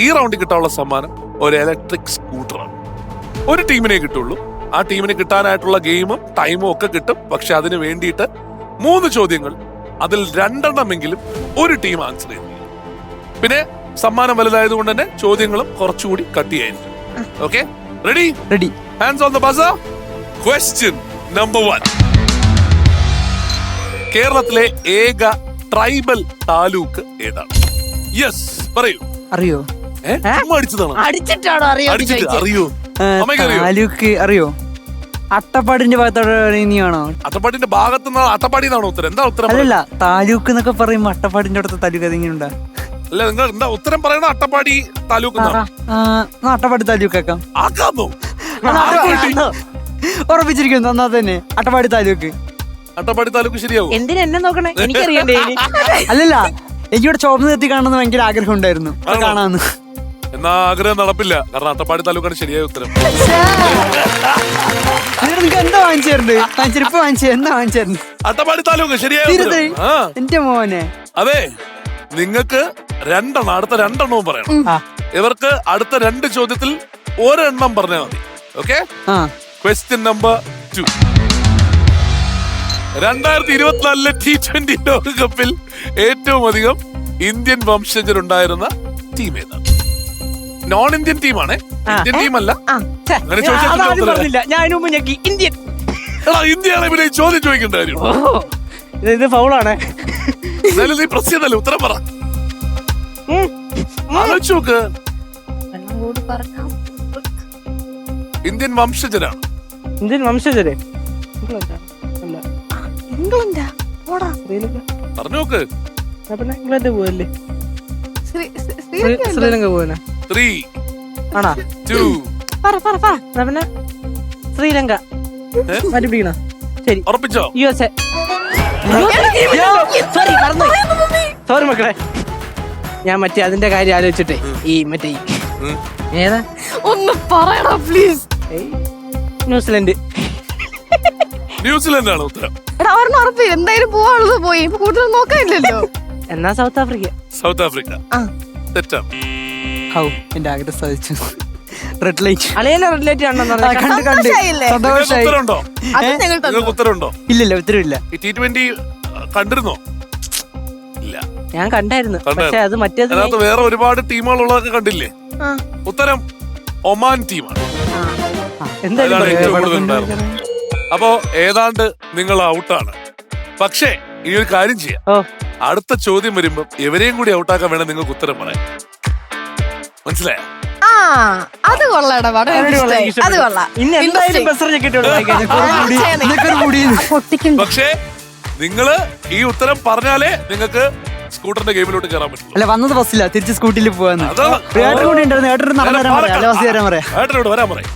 ഈ റൗണ്ടിൽ കിട്ടാനുള്ള സമ്മാനം ഒരു ഇലക്ട്രിക് സ്കൂട്ടറാണ് ഒരു ടീമിനെ കിട്ടുള്ളൂ. ആ ടീമിന് കിട്ടാനായിട്ടുള്ള ഗെയിമും ടൈമും ഒക്കെ കിട്ടും. പക്ഷെ അതിന് വേണ്ടിയിട്ട് മൂന്ന് ചോദ്യങ്ങൾ അതിൽ രണ്ടെണ്ണമെങ്കിലും ഒരു ടീം ആൻസർ ചെയ്തു. പിന്നെ സമ്മാനം വലുതായത് കൊണ്ട് തന്നെ ചോദ്യങ്ങളും കുറച്ചുകൂടി കട്ടിയായിരിക്കും. Okay? Ready ready hands on the buzzer question number one കേരളത്തിലെ ഏക ട്രൈബൽ താലൂക്ക് ഏതാണ്? യെസ് പറയൂ. അറിയോ? അടിച്ചിട്ടാണോ അറിയോ അടിച്ചിട്ട് അറിയോ? അറിയോ? താലൂക്ക് അറിയോ? അട്ടപ്പാടിന്റെ ഭാഗത്താണോ നീയാണോ അട്ടപ്പാടിന്റെ ഭാഗത്ത് അട്ടപ്പാടിന്നാണോ ഉത്തരം? എന്താ ഉത്തരം അല്ലല്ല താലൂക്ക് എന്നൊക്കെ പറയുമ്പോ അട്ടപ്പാടിന്റെ അടുത്ത താലൂക്ക് അതെങ്ങനെയുണ്ടാ? അല്ല നിങ്ങൾ എന്താ ഉത്തരം പറയണ അട്ടപ്പാടി താലൂക്ക് ആ, അട്ടപ്പാടി താലൂക്ക് ആക്കാം ആക്കാമോ? ഉറപ്പിച്ചിരിക്കുന്നു എന്നാ തന്നെ. അട്ടപ്പാടി താലൂക്ക്. അട്ടപ്പാടി താലൂക്ക് ശരിയാവും? എന്തിനാ എന്നെ നോക്കണേ? എനിക്കറിയണ്ടേ അല്ലല്ല എനിക്കിവിടെ ചോപ്പ് നിർത്തി കാണണമെന്ന് ഭയങ്കര ആഗ്രഹം ഉണ്ടായിരുന്നു കാണാന്ന്. എന്നാ ആഗ്രഹം നടപ്പില്ല. കാരണം അട്ടപ്പാടി താലൂക്കാണ് ശരിയായ ഉത്തരം. എന്താ വാങ്ങിച്ചു എന്താ അട്ടപ്പാടി താലൂക്ക് ശരിയായ ഉത്തരം. ആ. എന്റെ മോനെ. അതെ നിങ്ങൾക്ക് രണ്ടെണ്ണം അടുത്ത രണ്ടെണ്ണവും പറയണം. ആ. ഇവർക്ക് അടുത്ത രണ്ട് ചോദ്യത്തിൽ ഒരെണ്ണം പറഞ്ഞാൽ മതി. ഓക്കെ? ആ. ക്വസ്റ്റ്യൻ നമ്പർ ടു രണ്ടായിരത്തി ഇരുപത്തിനാലിലെ ടി ട്വന്റി ലോകകപ്പിൽ ഏറ്റവും അധികം ഇന്ത്യൻ വംശജരുണ്ടായിരുന്ന ടീം ഏതാണ്? നോൺ ഇന്ത്യൻ ടീമാണ് ഇന്ത്യൻ ടീമല്ല അങ്ങനെ പറഞ്ഞില്ല. ഞാൻ അതിന് മുമ്പ് ഞെക്കി. ഇന്ത്യൻ ഇന്ത്യയാണ് ഇവിടെ ഈ ചോദ്യം ചോദിക്കേണ്ട കാര്യം. ഇത് ഫൗളാണ്. എന്നാലും നീ പ്രസ് ചെയ്തല്ലേ ഉത്തരം പറ. ആലോചിച്ച് നോക്ക്. ഇന്ത്യൻ വംശജരാണ്. ഇന്ത്യൻ വംശജര്? ഇംഗ്ലണ്ടാ? പോടാ. പറഞ്ഞു നോക്ക്. പിന്നെ ഇംഗ്ലണ്ട് പോവല്ലേ? ശ്രീലങ്ക പോവന ത്രീ ആണാ? ടു പറ പറ പറ. പിന്നെ ശ്രീലങ്ക. മരുപിടിക്കണോ ശരി. ഉറപ്പിച്ചോ? യു എസ് എ സോറി മറന്നു സോറി മക്കളെ. ഞാൻ മറ്റേ അതിന്റെ കാര്യം ആലോചിച്ചിട്ടേ. ഈ മറ്റേ ഏതാ? ഒന്ന് പറയടാ പ്ലീസ് ന്യൂസിലൻഡ് ന്യൂസിലൻഡ്. ആണ് ഉത്തരം. എടാ ഒരെണ്ണം ഉറപ്പ് എന്തായാലും പോവാനുള്ളത് പോയി. കൂടുതൽ നോക്കാനില്ലല്ലോ. എന്നാ സൗത്ത് ആഫ്രിക്ക? South Africa. ആ. തെറ്റാണ് ഹൗ എന്റെ ആഗ്രഹം സാധിച്ചു. റെഡ് ലൈറ്റ് അളിയനെ റിലേറ്റഡ് ആണെന്ന് ആ, പറഞ്ഞാൽ കണ്ട് കണ്ട്. സന്തോഷായില്ലേ? നിങ്ങൾക്ക് സന്തോഷായി. ഉത്തരവുണ്ടോ? അത് നിങ്ങൾ തന്നു നിങ്ങൾക്ക് ഉത്തരവുണ്ടോ ഇല്ലില്ല ഉത്തരവില്ല. ഈ ടി ട്വന്റി കണ്ടിരുന്നോ? ഇല്ല. ഞാൻ കണ്ടായിരുന്നു കണ്ടായിരുന്നു. പക്ഷെ അത് മറ്റേത് അതിനകത്ത് വേറെ ഒരുപാട് ടീമുകളുള്ളതൊക്കെ കണ്ടില്ലേ? ആ. ഉത്തരം ഒമാൻ ടീമാണ്. എന്തായാലും അതാണ് ഏറ്റവും കൂടുതൽ ഉണ്ടായിരുന്നത്. അപ്പോ ഏതാണ്ട് നിങ്ങൾ ഔട്ടാണ്. പക്ഷേ ഇനി ഒരു കാര്യം ചെയ്യാം. ഓ. അടുത്ത ചോദ്യം വരുമ്പോ എവരെയും കൂടി ഔട്ടാക്കാൻ വേണം നിങ്ങൾക്ക് ഉത്തരം പറയാൻ. മനസ്സിലായോ? ആ അത് കൊള്ളാടാ പാടം. അത് കൊള്ളാം. ഇന്ന് എന്തായാലും പക്ഷേ നിങ്ങൾ ഈ ഉത്തരം പറഞ്ഞാലേ നിങ്ങൾക്ക് സ്കൂട്ടറിന്റെ ഗെയിമിലോട്ട് കയറാൻ പറ്റുള്ളൂ. അല്ല വന്നത് ബസ്സില്ല തിരിച്ച് സ്കൂട്ടിയിൽ പോവാന്ന്. അതാണ് ഏട്ടൻ കൂടി ഉണ്ടായിരുന്നു ഏട്ടൻ നടന്നു വരാൻ പറയാം. അല്ല ബസ് തരാൻ പറയാം. ഏട്ടനോട് വരാൻ പറയും.